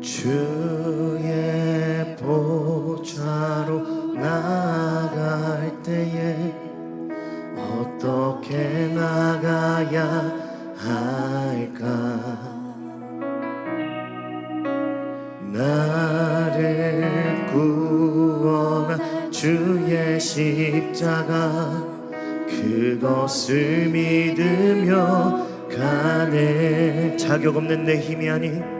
주의 보좌로 나갈 때에 어떻게 나가야 할까? 나를 구원한 주의 십자가 그것을 믿으며 가네. 자격 없는 내 힘이 아닌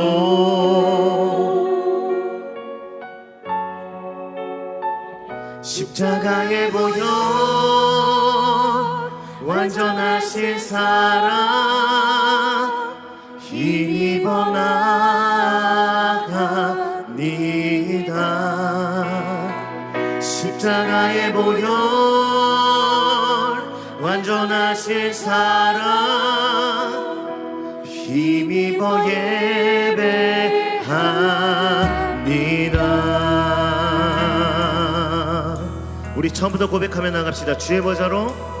완전하신 사랑 힘입어 나갑니다. 십자가의 보혈 완전하신 사랑 힘입어 예배합니다. 우리 처음부터 고백하며 나갑시다. 주의 보좌로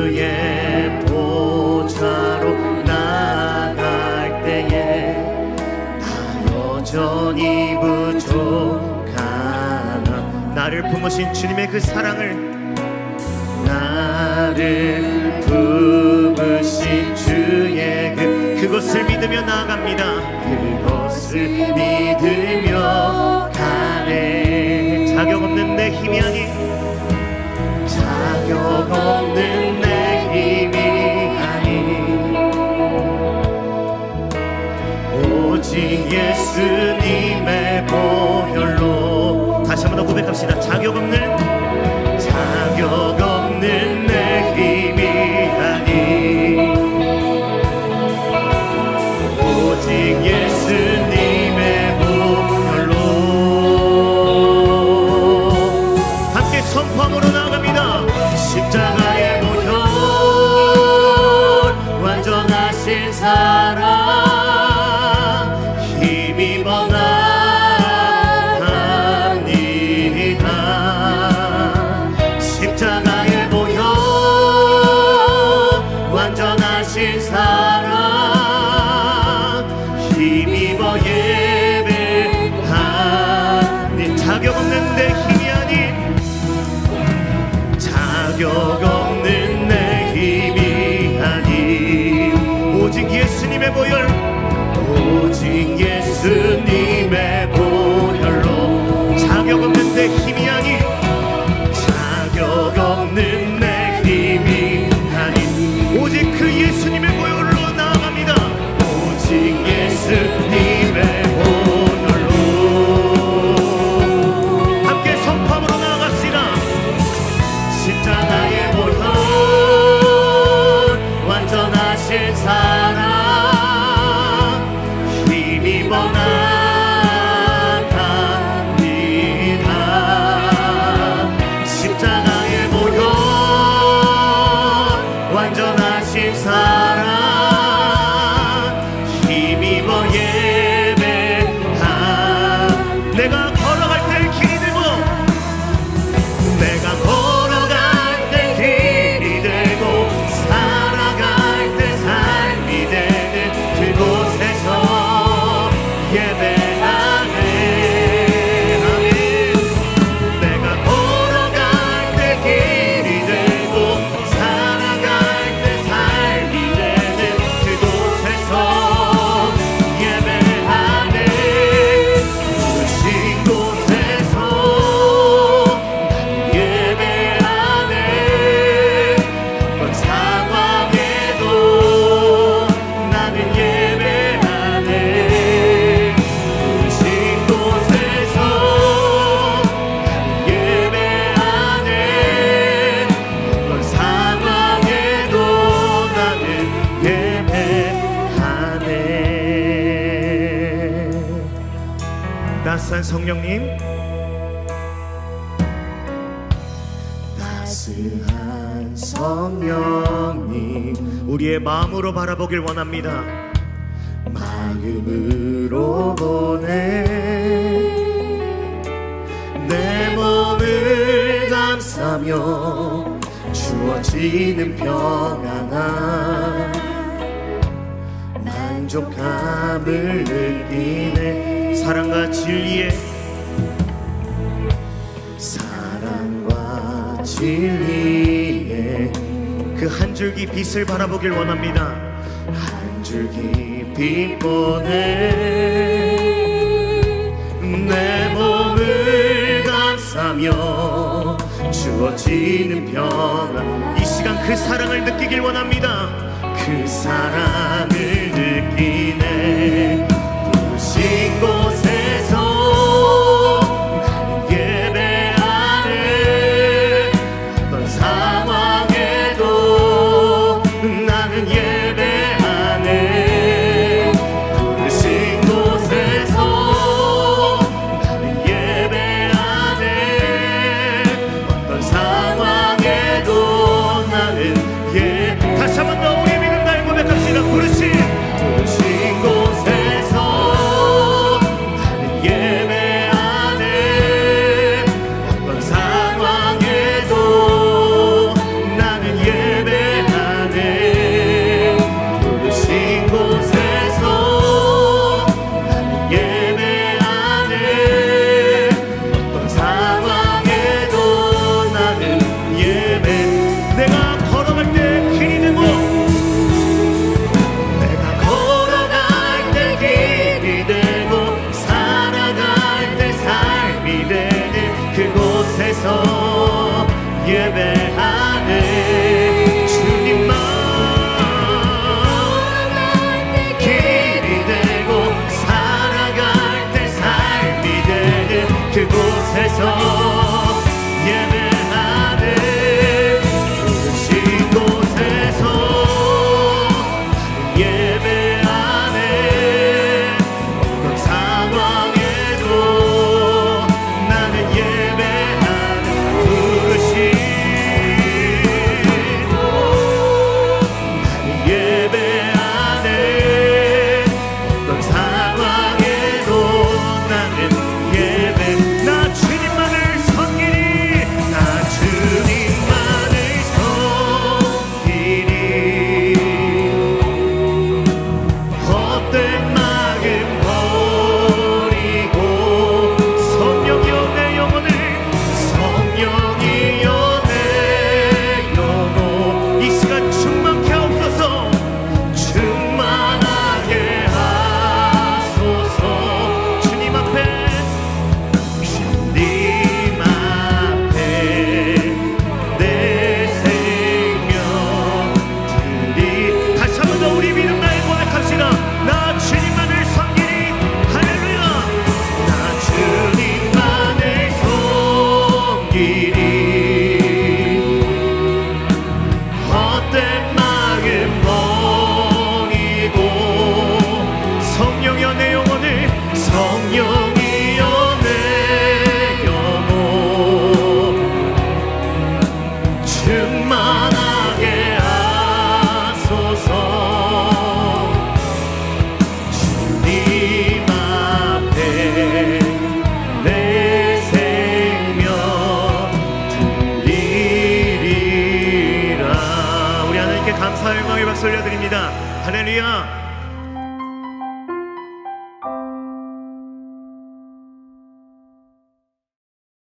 품으신 주님의 그 사랑을 나를 품으신 주의 그 그것을 믿으며 나아갑니다. 그것을 믿으며 자격 없는 내 힘이 아니. 오직 예수님의 보혈 오직 예수님의 보혈로 자격 없는 내 힘이 아니 자격 없는 내 힘이 아닌 오직 그 예수님의 보혈. 따스한 성령님. 따스한 성령님 우리의 마음으로 바라보길 원합니다. 마음으로 보내. 내 몸을 감싸며 주어지는 평안함 만족함을 느끼네. 사랑과 진리의 사랑과 진리의 그 한 줄기 빛을 바라보길 원합니다. 한 줄기 빛 보내 내 몸을 감싸며 주어지는 평안. 이 시간 그 사랑을 느끼길 원합니다. 그 사랑을